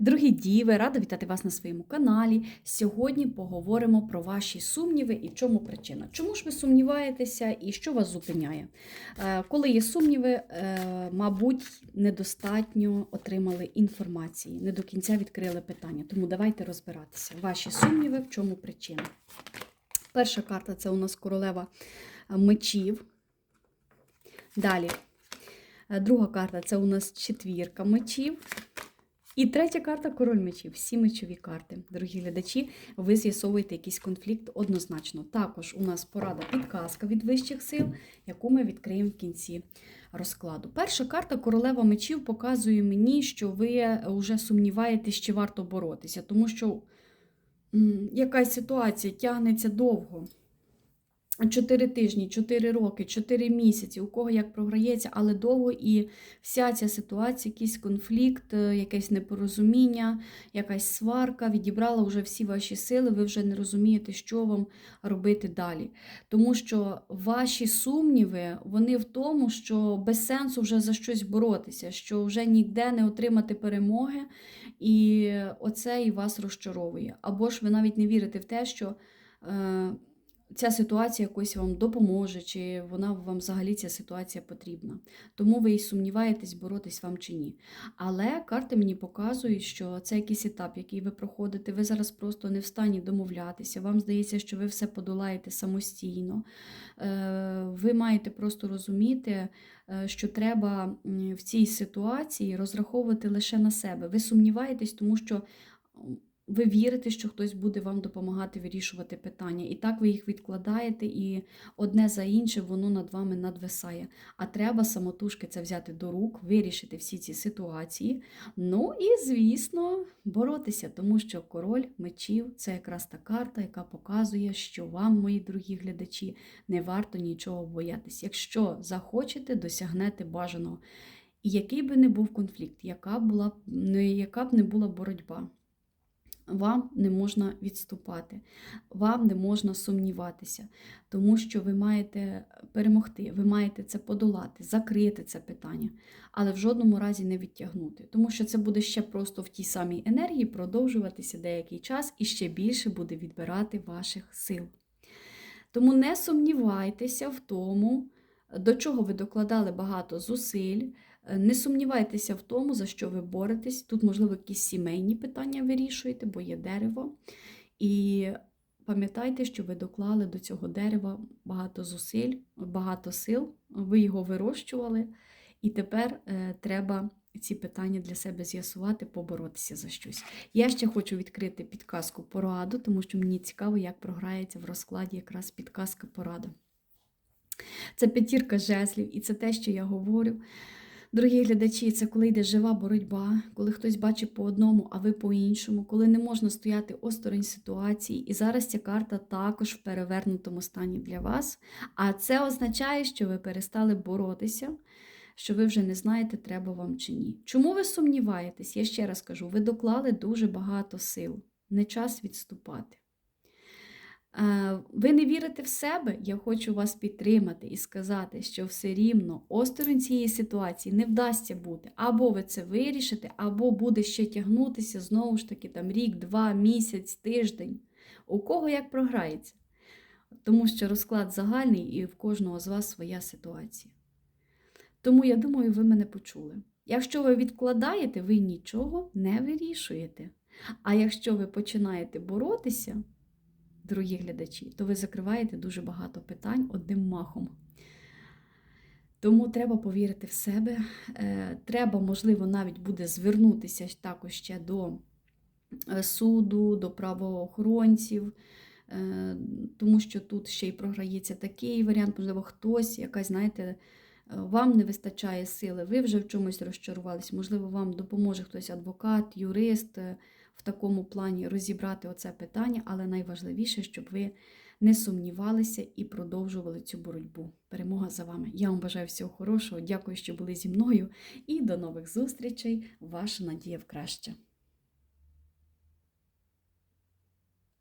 Дорогі діви, рада вітати вас на своєму каналі. Сьогодні поговоримо про ваші сумніви і в чому причина. Чому ж ви сумніваєтеся і що вас зупиняє? Е, Коли є сумніви, е, мабуть, недостатньо отримали інформації, не до кінця відкрили питання. Тому давайте розбиратися. Ваші сумніви, в чому причина. Перша карта це у нас королева мечів. Далі. е, Друга карта це у нас четвірка мечів. І третя карта король мечів. Всі мечові карти. Дорогі глядачі, ви з'ясовуєте якийсь конфлікт однозначно. Також у нас порада підказка від вищих сил, яку ми відкриємо в кінці розкладу. Перша карта королева мечів показує мені, що ви вже сумніваєтесь, чи варто боротися, тому що якась ситуація тягнеться довго. Чотири тижні, чотири роки, чотири місяці, у кого як програється, але довго і вся ця ситуація, якийсь конфлікт, е, якесь непорозуміння, якась сварка відібрала вже всі ваші сили, ви вже не розумієте, що вам робити далі. Тому що ваші сумніви, вони в тому, що без сенсу вже за щось боротися, що вже ніде не отримати перемоги, і оце і вас розчаровує. Або ж ви навіть не вірите в те, що. Ця ситуація якось вам допоможе, чи вона вам взагалі ця ситуація потрібна. Тому ви і сумніваєтесь, боротись вам чи ні. Але карти мені показують, що це якийсь етап, який ви проходите. Ви зараз просто не в стані домовлятися. Вам здається, що ви все подолаєте самостійно. Е, Ви маєте просто розуміти, е, що треба в цій ситуації розраховувати лише на себе. Ви сумніваєтесь, тому що ви вірите, що хтось буде вам допомагати вирішувати питання. І так ви їх відкладаєте, і одне за інше воно над вами надвисає. А треба самотужки це взяти до рук, вирішити всі ці ситуації. Ну і, звісно, боротися, тому що король мечів це якраз та карта, яка показує, що вам, мої дорогі глядачі, не варто нічого боятись. Якщо захочете, досягнете бажаного. І який би не був конфлікт, яка була, не- яка б не була боротьба вам не можна відступати, вам не можна сумніватися, тому що ви маєте перемогти, ви маєте це подолати, закрити це питання, але в жодному разі не відтягнути, тому що це буде ще просто в тій самій енергії продовжуватися деякий час і ще більше буде відбирати ваших сил. Тому не сумнівайтеся в тому, до чого ви докладали багато зусиль. Е, Не сумнівайтеся в тому, за що ви боретесь. Тут, можливо, якісь сімейні питання вирішуєте, бо є дерево. І пам'ятайте, що ви доклали до цього дерева багато зусиль, багато сил, ви його вирощували, і тепер е, треба ці питання для себе з'ясувати, поборотися за щось. Я ще хочу відкрити підказку пораду, тому що мені цікаво, як програється в розкладі якраз підказка порада. Це п'ятірка жезлів, і це те, що я говорю. Дорогі глядачі, це коли йде жива боротьба, коли хтось бачить по одному, а ви по-іншому, коли не можна стояти осторонь ситуації. І зараз ця карта також в перевернутому стані для вас. А це означає, що ви перестали боротися, що ви вже не знаєте, треба вам чи ні. Чому ви сумніваєтесь? Я ще раз кажу, ви доклали дуже багато сил. Не час відступати. Е, Ви не вірите в себе, я хочу вас підтримати і сказати, що все рівно осторонь цієї ситуації не вдасться бути. Або ви це вирішите, або буде ще тягнутися знову ж таки там рік, два, місяць, тиждень. У кого як програється. Тому що розклад загальний і в кожного з вас своя ситуація. Тому я думаю, ви мене почули. Якщо ви відкладаєте, ви нічого не вирішуєте. А якщо ви починаєте боротися, дорогі глядачі, то ви закриваєте дуже багато питань одним махом. Тому треба повірити в себе. Е, Треба, можливо, навіть буде звернутися також ще до е, суду, до правоохоронців, е, тому що тут ще й програється такий варіант, можливо, хтось, якась, знаєте, вам не вистачає сили, ви вже в чомусь розчарувались, можливо, вам допоможе хтось адвокат, юрист в такому плані розібрати оце питання, але найважливіше, щоб ви не сумнівалися і продовжували цю боротьбу. Перемога за вами. Я вам бажаю всього хорошого. Дякую, що були зі мною, і до нових зустрічей. Ваша надія в краще.